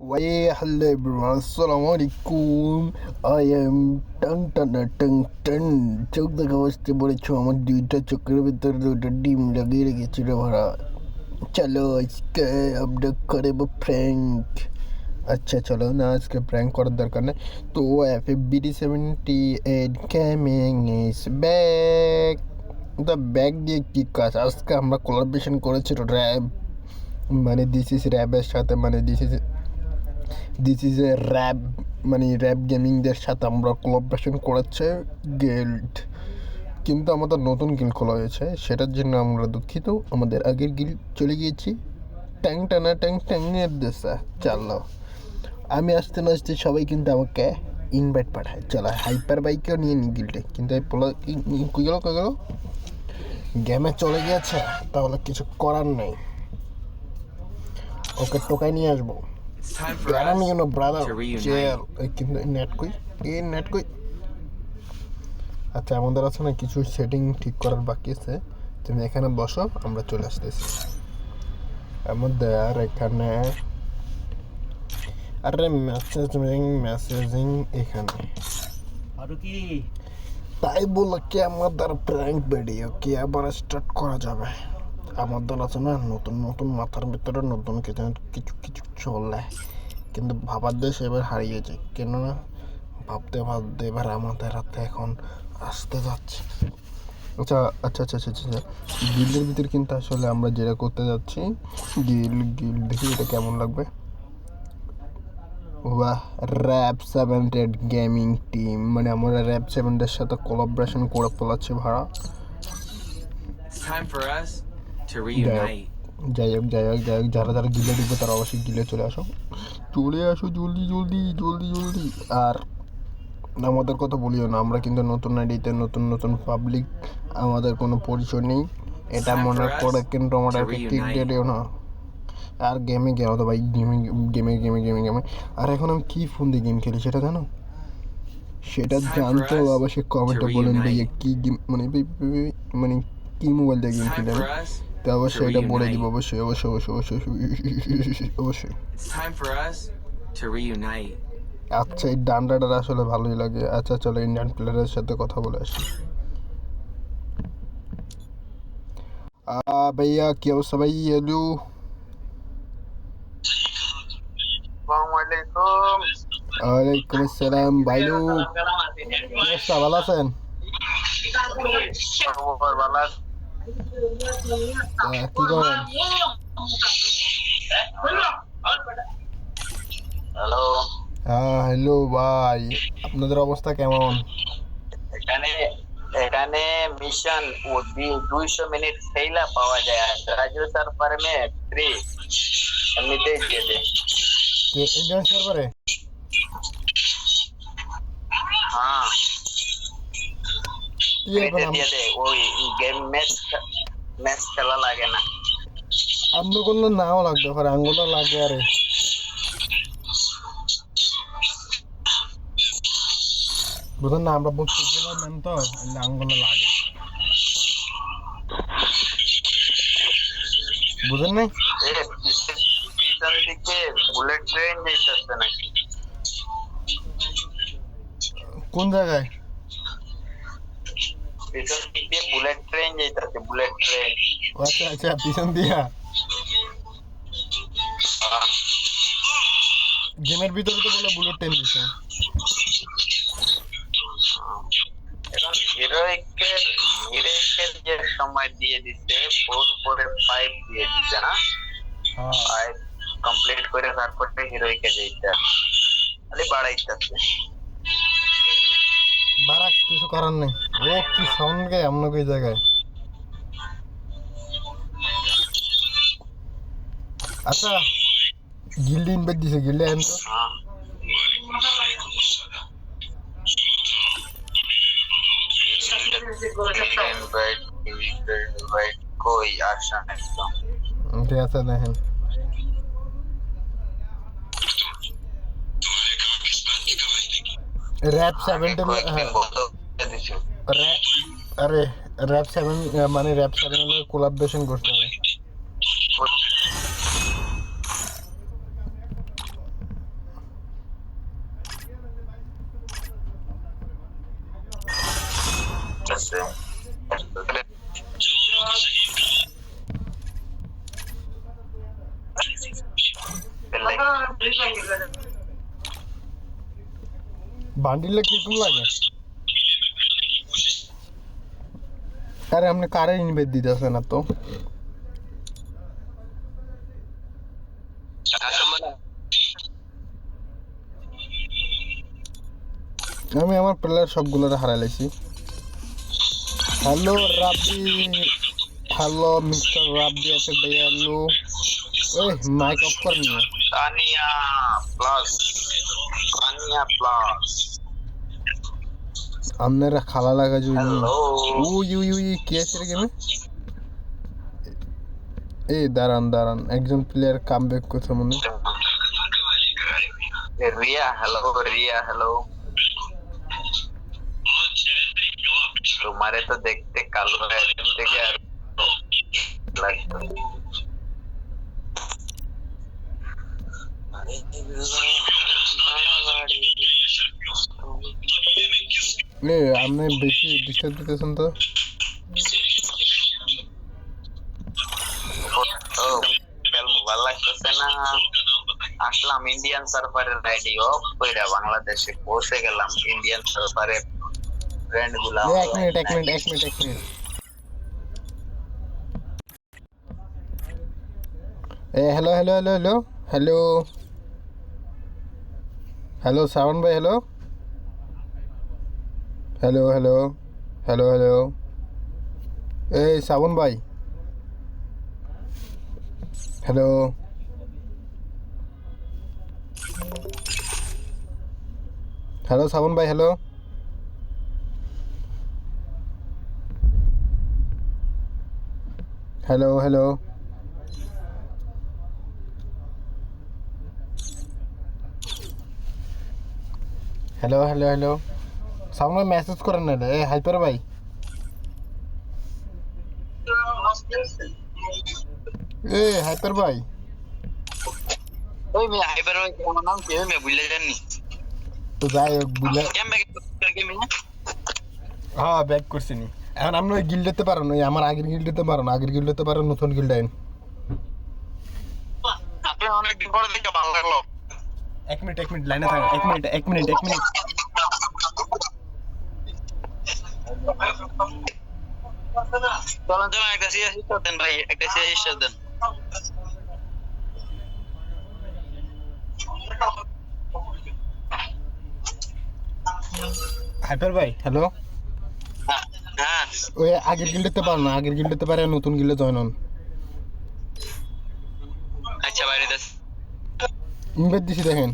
Way hello everyone, assalamu alaikum. I am টান টানা tongue টান চোখ দেখা বসতে বলেছ আমার দুইটা চোখের ভিতরে দুটো ডিম লাগিয়ে রেখেছি রে ভাড়া। চলো আজকে আমরা করব প্র্যাঙ্ক আচ্ছা চলো না আজকে প্র্যাঙ্ক করার দরকার নেই। তো F BD seventy eight coming is back the bag দিয়ে কী কাজ? আজকে আমরা কোলাবরেশন করেছি র্যাব। মানে দিস ইজ র্যাবের সাথে মানে this is this is a RAB মানে র্যাব গেমিংদের সাথে আমরা কোলাবরেশন করেছে গিল্ড কিন্তু আমাদের নতুন গিল্ড খোলা হয়েছে, সেটার জন্য আমরা দুঃখিত। আমাদের আগের গিল্ড চলে গিয়েছি। ট্যাং টানা, ট্যাং ট্যাং ট্যাংয়ের দেশে। চলো আমি আসতে না আসতে সবাই কিন্তু আমাকে ইনভাইট পাঠায়। চলো হাইপার বাইকেও নিয়ে নি গিল্ডে কিন্তু এই পোলা কী গেলো কী গেলো? গেমে চলে গিয়েছে, তাহলে কিছু করার নেই। ওকে টোকাই নিয়ে আসব। It's time for I us know, brother. to reunite. কই এই নেট কই আচ্ছা আমাদের আছে না কিছু সেটিং ঠিক করার বাকি আছে। তুমি এখানে বসো আমরা চলে আসতেছি। আমাদের এখানে আরে মেসেজিং মেসেজিং এখানে। আর কি তাই বলে কি আমাদের প্র্যাঙ্ক ভিডিও কি আবার স্টার্ট করা যাবে? আমাদের আছে না, নতুন নতুন মাথার ভিতরে নতুন কিছু কিছু কিছু চলে। কিন্তু ভাবার দেশ এবার হারিয়েছে। কেননা ভাবতে ভাবতে এবার আমাদের হাতে এখন আসতে যাচ্ছে। আচ্ছা আচ্ছা আচ্ছা আচ্ছা আচ্ছা গিল্ডের ভিতরে কিন্তু আসলে আমরা যেটা করতে যাচ্ছি গিল গিল, দেখি এটা কেমন লাগবে। বাহ র্যাপ সেভেন্টেড গেমিং টিম মানে আমরা র্যাপ সেভেন্টের সাথে কোলাবরেশন করে ফেলাচ্ছি ভাড়া। Time for us? To যাই হোক reunite. যাই হোক যাই হোক যাই হোক যারা যারা গিলে ঢুকবে তারা অবশ্যই গিলে চলে আসো চলে আসো জলদি জলদি জলদি জলদি আর আমাদের কথা বলিও না আমরা কিন্তু নতুন আইডিতে নতুন নতুন পাবলিক আমাদের কোনো পরিচয় নেই এটা মনে করে কিন্তু আমাদের to কিক reunite. দিয়ে দিও না আর গেমে গেম তো ভাই গেমে গেমে গেমে গেমে গেমে আর এখন আমি কী ফোন দিয়ে গেম খেলি সেটা জানো সেটা জানতে হবে অবশ্যই কমেন্টে বলেন ভাইয়া reunite. কী গেম মানে মানে কী মোবাইল দিয়ে গেম খেলি আমি. তো অবশ্যই to এটা বলে reunite. দিব অবশ্যই অবশ্যই অবশ্যই অবশ্যই অবশ্যই অবশ্যই। It's time for us to reunite. আচ্ছা এই ডান্ডাটা আসলে ভালোই লাগে। আচ্ছা চলো ইন্ডিয়ান প্লেয়ারের সাথে কথা বলে আসি। আ ভাইয়া কি অবস্থা ভাই? আসসালামাইকুম ওয়ালাইকুম আসসালাম ভাইলু। কি অবস্থা ভালো আছেন? ভালো আছে? আহ, কি করেন হ্যালো হ্যাঁ হ্যালো ভাই আপনাদের অবস্থা কেমন এখানে এখানে মিশন ও দি- দুইশো মিনিট খেলা পাওয়া যায় আর রাজু সার্ভার মে ফ্রি এমনিতেই দিয়ে দে কে ইন্ডিয়ান সার্ভারে হ্যাঁ দিয়ে ওই গেম ম্যাচ ম্যাচ খেলা লাগে না আপনি করলে নাও লাগবে পারে আঙ্গুলও লাগে আরে বুঝলেন না আমরা বুঝতে পারলাম তো আঙ্গুলে লাগে নাই পিছন পিছন দিকে বুলেট ট্রেন নাকি কোন জায়গায় পিছন দিক দিয়ে বুলেট ট্রেন যাইতেছে বুলেট ট্রেন আচ্ছা আচ্ছা পিছন দিয়া। গেমের ভিতরে তো বলে বুলেট ট্রেন দিছে। হিরোইকের হিরোইকের যে সময় দিয়ে দিচ্ছে ফোর পরে ফাইভ দিয়ে দিচ্ছে না? হ্যাঁ। ফাইভ কমপ্লিট করে তারপরে হিরোইকে দিতে খালি বাড়াইতেছে। বারাক কিছু করার নেই। ও কি সাউন্ড গায় এমন কই জায়গায়? আচ্ছা গিল্ডি ইনভাইট দিছে গিল্ডে আন তো। হ্যাঁ ইনভাইট ইনভাইট কই আসা একদম। ঠিক আছে দেখেন। रैप सेवन আরে র্যাপ সেভেন মানে র্যাপ সেভেন এর কোলাবরেশন করতে হবে Thank you. বান্ডিলে কীরকম লাগে? আরে আপনি কারে ইনভেট দিতেছে না তো আমি আমার প্লেয়ার সবগুলো হারাই লাইছি। Hello Rabbi hello mister Rabbi আছে ভাইয়া হ্যালো ওই মাইক অফ কর নিয়ে প্লাস তানিয়া প্লাস আপনারা খালা লাগা হ্যালো উই উই উই কি আছে গেমে এই দাঁড়ান দাঁড়ান একজন প্লেয়ার কাম ব্যাক করছে মনে রিয়া হ্যালো রিয়া হ্যালো তোমারে তো দেখতে কালো একজন থেকে আর লাগতো এ আপনি বেশি ডিস্টার্ব দিতেছেন তো? মোবাইল লাগতেছে না। আসলাম ইন্ডিয়ান সার্ভারের অফ কইরা বাংলাদেশে পৌঁছে গেলাম ইন্ডিয়ান সার্ভারের ফ্রেন্ডগুলা এক মিনিট এক মিনিট এক মিনিট এক মিনিট। এ hello hello hello hello hello hello Srabon ভাই hello hello hello hello hello এই শ্রাবণ ভাই হ্যালো হ্যালো শ্রাবণ ভাই hello hello hello hello hello hello সামনে মেসেজ করেন না এ হাইপার ভাই। এ হাইপার ভাই। ওই মে ওই আমার নাম কি? মে জানি তো যাই হোক বুঝলে হ্যাঁ ব্যাক করছি নি। এখন আপনি ওই গিল্ডেতে পারেন ওই আমার আগের গিল্ডেতে পারেন আগের গিল্ডেতে পারেন নতুন গিল্ড আইন। আপনি অনেক দিন পরে দেখে ভালো লাগল। এক মিনিট এক মিনিট লাইনে থাকেন এক মিনিট এক মিনিট এক মিনিট। চলেন চলেন একটা দেন ভাই একটা সিরিয়াস দেন। হাইপার ভাই হ্যালো? হ্যাঁ, হ্যাঁ। ওই আগের গিল্ডেতে পারেন না আগের গিল্ডেতে পারে নতুন গিল্ডে জয়েন হন। আচ্ছা বাইরে দেশ ইনভাইট দিছি দেখেন।